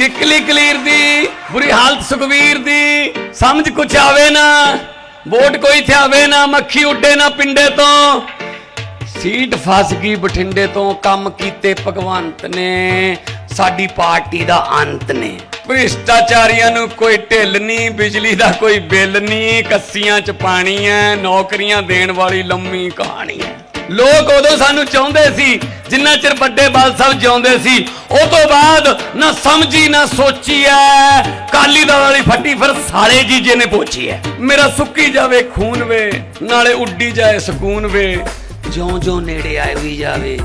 ਕਿਕਲੀ ਕਲੀਰ ਦੀ, ਬੁਰੀ ਹਾਲਤ ਸੁਖਵੀਰ ਦੀ। ਸਮਝ ਕੁਛ ਆਵੇ ਨਾ, ਵੋਟ ਕੋਈ ਥਿਆਵੇ ਨਾ, ਮੱਖੀ ਉੱਡੇ ਨਾ ਪਿੰਡੇ ਤੋਂ। ਸੀਟ ਫਸ ਗਈ ਬਠਿੰਡੇ ਤੋਂ, ਕੰਮ ਕੀਤੇ ਭਗਵੰਤ ਨੇ। ਸਾਡੀ ਪਾਰਟੀ ਦਾ ਅੰਤ ਨੇ। ਭ੍ਰਿਸ਼ਟਾਚਾਰੀਆਂ ਨੂੰ ਕੋਈ ਢਿੱਲ ਨਹੀਂ, ਬਿਜਲੀ ਦਾ ਕੋਈ ਬਿੱਲ ਨਹੀਂ, ਕੱਸੀਆਂ ਚ ਪਾਣੀ ਐ ਨੌਕਰੀਆਂ ਦੇਣ ਵਾਲੀ ਲੰਮੀ ਕਹਾਣੀ ਐ ਲੋਕ ਉਦੋਂ ਸਾਨੂੰ ਚਾਹੁੰਦੇ ਸੀ, ਜਿੰਨਾ ਚਿਰ ਵੱਡੇ ਬਾਲ ਸਾਹਿਬ ਜਿਉਂਦੇ ਸੀ, ਉਹ ਤੋਂ ਬਾਅਦ ਨਾ ਸਮਝੀ, ਨਾ ਸੋਚੀ ਐ। ਕਾਲੀ ਦਾ ਵਾਲੀ ਫੱਟੀ ਫਿਰ ਸਾਲੇ ਜੀਜੇ ਨੇ ਪੋਚੀ ਐ। ਮੇਰਾ ਸੁੱਕੀ ਜਾਵੇ, ਖੂਨ ਵੇ, ਨਾਲੇ ਉੱਡੀ ਜਾਏ ਸਕੂਨ ਵੇ। ਜਿਉਂ ਜਿਉਂ ਨੇੜੇ ਆਏ ਵੀ ਜਾਵੇ।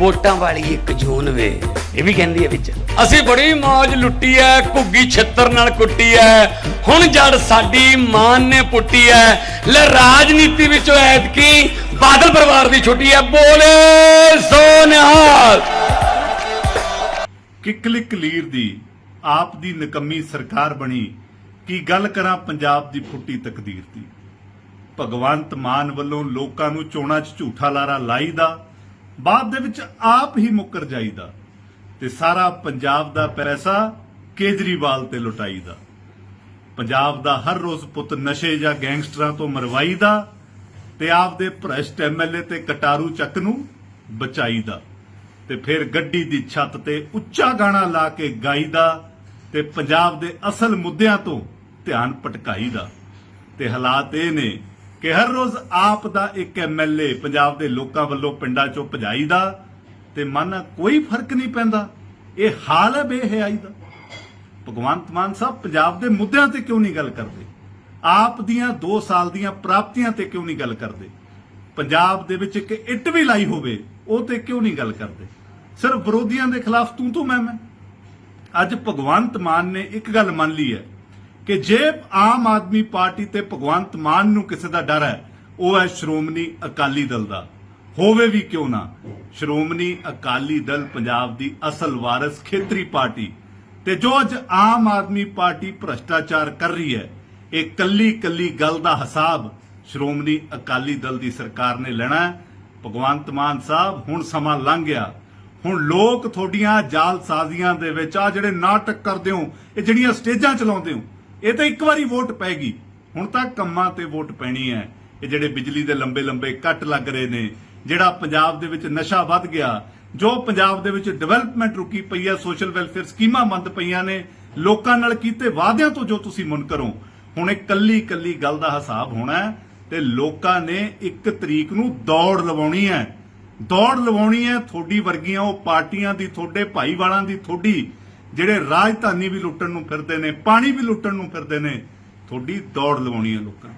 ਵੋਟਾਂ ਵਾਲੀ ਇੱਕ ਜੂਨ ਵੇ, ਇਹ ਵੀ ਕਹਿੰਦੀ ਹੈ ਵਿੱਚ। ਅਸੀਂ ਬੜੀ ਮौज ਲੁੱਟੀ ਐ, ਘੁੱਗੀ ਛਿੱਤਰ ਨਾਲ ਕੁੱਟੀ ਐ। ਹੁਣ ਜੜ ਸਾਡੀ ਮਾਨ ਨੇ ਪੁੱਟੀ ਐ। ਲੈ ਰਾਜਨੀਤੀ ਵਿੱਚੋਂ ਐਤਕੀ ਬਾਦਲ ਪਰਿਵਾਰ ਦੀ ਛੁੱਟੀ ਐ। ਬੋਲੇ ਸੋ ਨਿਹਾਲ। ਕਿਕਲੀ ਕਲੀਰ ਦੀ ਆਪ ਦੀ ਨਕਮੀ ਸਰਕਾਰ ਬਣੀ, ਕੀ ਗੱਲ ਕਰਾਂ ਪੰਜਾਬ ਦੀ ਫੁੱਟੀ ਤਕਦੀਰ ਦੀ? ਭਗਵੰਤ ਮਾਨ ਵੱਲੋਂ ਲੋਕਾਂ ਨੂੰ ਚੋਣਾਂ 'ਚ ਝੂਠਾ ਲਾਰਾ ਲਾਈਦਾ ਬਾਅਦ ਦੇ ਵਿੱਚ ਆਪ ਹੀ ਮੁੱਕਰ ਜਾਈਦਾ ਤੇ ਸਾਰਾ ਪੰਜਾਬ ਦਾ ਪੈਸਾ ਕੇਜਰੀਵਾਲ ਤੇ ਲੁਟਾਈਦਾ। ਪੰਜਾਬ ਦਾ ਹਰ ਰੋਜ਼ ਪੁੱਤ ਨਸ਼ੇ ਜਾਂ ਗੈਂਗਸਟਰਾਂ ਤੋਂ ਮਰਵਾਈਦਾ ਤੇ ਆਪਦੇ ਭ੍ਰਸ਼ਟ ਐਮਐਲਏ ਤੇ ਕਟਾਰੂ ਚੱਕ ਨੂੰ ਬਚਾਈਦਾ ਤੇ ਫਿਰ ਗੱਡੀ ਦੀ ਛੱਤ ਤੇ ਉੱਚਾ ਗਾਣਾ ਲਾ ਕੇ ਗਾਈਦਾ ਤੇ ਪੰਜਾਬ ਦੇ ਅਸਲ ਮੁੱਦਿਆਂ ਤੋਂ ਧਿਆਨ ਭਟਕਾਈਦਾ। ਤੇ ਹਾਲਾਤ ਇਹ ਨੇ ਕਿ ਹਰ ਰੋਜ਼ ਆਪ ਦਾ ਇੱਕ ਐਮਐਲਏ ਪੰਜਾਬ ਦੇ ਲੋਕਾਂ ਵੱਲੋਂ ਪਿੰਡਾਂ ਚੋਂ ਭਜਾਈਦਾ ਤੇ ਮਨ ਕੋਈ ਫ਼ਰਕ ਨਹੀਂ ਪੈਂਦਾ। ਇਹ ਹਾਲ ਹੈ ਬੇਹਿਆਈ ਦਾ। ਭਗਵੰਤ ਮਾਨ ਸਾਹਿਬ ਪੰਜਾਬ ਦੇ ਮੁੱਦਿਆਂ ਤੇ ਕਿਉਂ ਨਹੀਂ ਗੱਲ ਕਰਦੇ? ਆਪ ਦੀਆਂ 2 ਸਾਲ ਦੀਆਂ ਪ੍ਰਾਪਤੀਆਂ ਤੇ ਕਿਉਂ ਨਹੀਂ ਗੱਲ ਕਰਦੇ? ਪੰਜਾਬ ਦੇ ਵਿੱਚ ਇੱਕ ਇੱਟ ਵੀ ਲਾਈ ਹੋਵੇ, ਉਹ ਤੇ ਕਿਉਂ ਨਹੀਂ ਗੱਲ ਕਰਦੇ? ਸਿਰਫ ਵਿਰੋਧੀਆਂ ਦੇ ਖਿਲਾਫ ਤੂੰ ਤੂੰ ਮੈਂ ਮੈਂ ਅੱਜ ਭਗਵੰਤ ਮਾਨ ਨੇ ਇੱਕ ਗੱਲ ਮੰਨ ਲਈ ਹੈ ਕਿ ਜੇ ਆਮ ਆਦਮੀ ਪਾਰਟੀ ਤੇ ਭਗਵੰਤ ਮਾਨ ਨੂੰ ਕਿਸੇ ਦਾ ਡਰ ਹੈ, ਉਹ ਹੈ ਸ਼੍ਰੋਮਣੀ ਅਕਾਲੀ ਦਲ ਦਾ। ਹੋਵੇ ਵੀ ਕਿਉਂ ਨਾ, ਸ਼੍ਰੋਮਣੀ ਅਕਾਲੀ ਦਲ ਪੰਜਾਬ ਦੀ ਅਸਲ ਵਾਰਿਸ ਖੇਤਰੀ ਪਾਰਟੀ। ਤੇ ਜੋ ਅੱਜ ਆਮ ਆਦਮੀ ਪਾਰਟੀ ਭ੍ਰਸ਼ਟਾਚਾਰ ਕਰ ਰਹੀ ਹੈ, ਇਹ ਕੱਲੀ ਕੱਲੀ ਗੱਲ ਦਾ ਹਿਸਾਬ ਸ਼੍ਰੋਮਣੀ ਅਕਾਲੀ ਦਲ ਦੀ ਸਰਕਾਰ ਨੇ ਲੈਣਾ ਹੈ। ਭਗਵੰਤ ਮਾਨ ਸਾਹਿਬ, ਹੁਣ ਸਮਾਂ ਲੰਘ ਗਿਆ। ਹੁਣ ਲੋਕ ਤੁਹਾਡੀਆਂ ਜਾਲਸਾਜ਼ੀਆਂ ਦੇ ਵਿੱਚ ਆ ਜਿਹੜੇ ਨਾਟਕ ਕਰਦੇ ਹੋ, ਇਹ ਜਿਹੜੀਆਂ ਸਟੇਜਾਂ ਚਲਾਉਂਦੇ ਹੋ ਇਹ ਤਾਂ ਇੱਕ ਵਾਰੀ ਵੋਟ ਪੈਗੀ ਹੁਣ ਤਾਂ ਕੰਮਾਂ ਤੇ ਵੋਟ ਪੈਣੀ ਹੈ। ਇਹ ਜਿਹੜੇ ਬਿਜਲੀ ਦੇ ਲੰਬੇ ਲੰਬੇ ਕੱਟ ਲੱਗ ਰਹੇ ਨੇ, ਜਿਹੜਾ ਪੰਜਾਬ ਦੇ ਵਿੱਚ ਨਸ਼ਾ ਵੱਧ ਗਿਆ, ਜੋ ਪੰਜਾਬ ਦੇ ਵਿੱਚ ਡਿਵੈਲਪਮੈਂਟ ਰੁਕੀ ਪਈ ਹੈ ਸੋਸ਼ਲ ਵੈਲਫੇਅਰ ਸਕੀਮਾਂ ਬੰਦ ਪਈਆਂ ਨੇ, ਲੋਕਾਂ ਨਾਲ ਕੀਤੇ ਵਾਅਦਿਆਂ ਤੋਂ ਜੋ ਤੁਸੀਂ ਮੁਨਕਰੋ ਹੁਣ ਇਹ ਕੱਲੀ ਕੱਲੀ ਗੱਲ ਦਾ ਹਿਸਾਬ ਹੋਣਾ ਤੇ ਲੋਕਾਂ ਨੇ ਇੱਕ ਤਰੀਕ ਨੂੰ ਦੌੜ ਲਵਾਉਣੀ ਹੈ। ਦੌੜ ਲਵਾਉਣੀ ਹੈ, ਤੁਹਾਡੀ ਵਰਗੀਆਂ ਉਹ ਪਾਰਟੀਆਂ ਦੀ, ਤੁਹਾਡੇ ਭਾਈਵਾਲਾਂ ਦੀ, ਤੁਹਾਡੀ ਜਿਹੜੇ ਰਾਜਧਾਨੀ ਵੀ ਲੁੱਟਣ ਨੂੰ ਫਿਰਦੇ ਨੇ, ਪਾਣੀ ਵੀ ਲੁੱਟਣ ਨੂੰ ਫਿਰਦੇ ਨੇ, ਤੁਹਾਡੀ ਦੌੜ ਲਵਾਉਣੀ ਹੈ ਲੋਕਾਂ ਨੇ।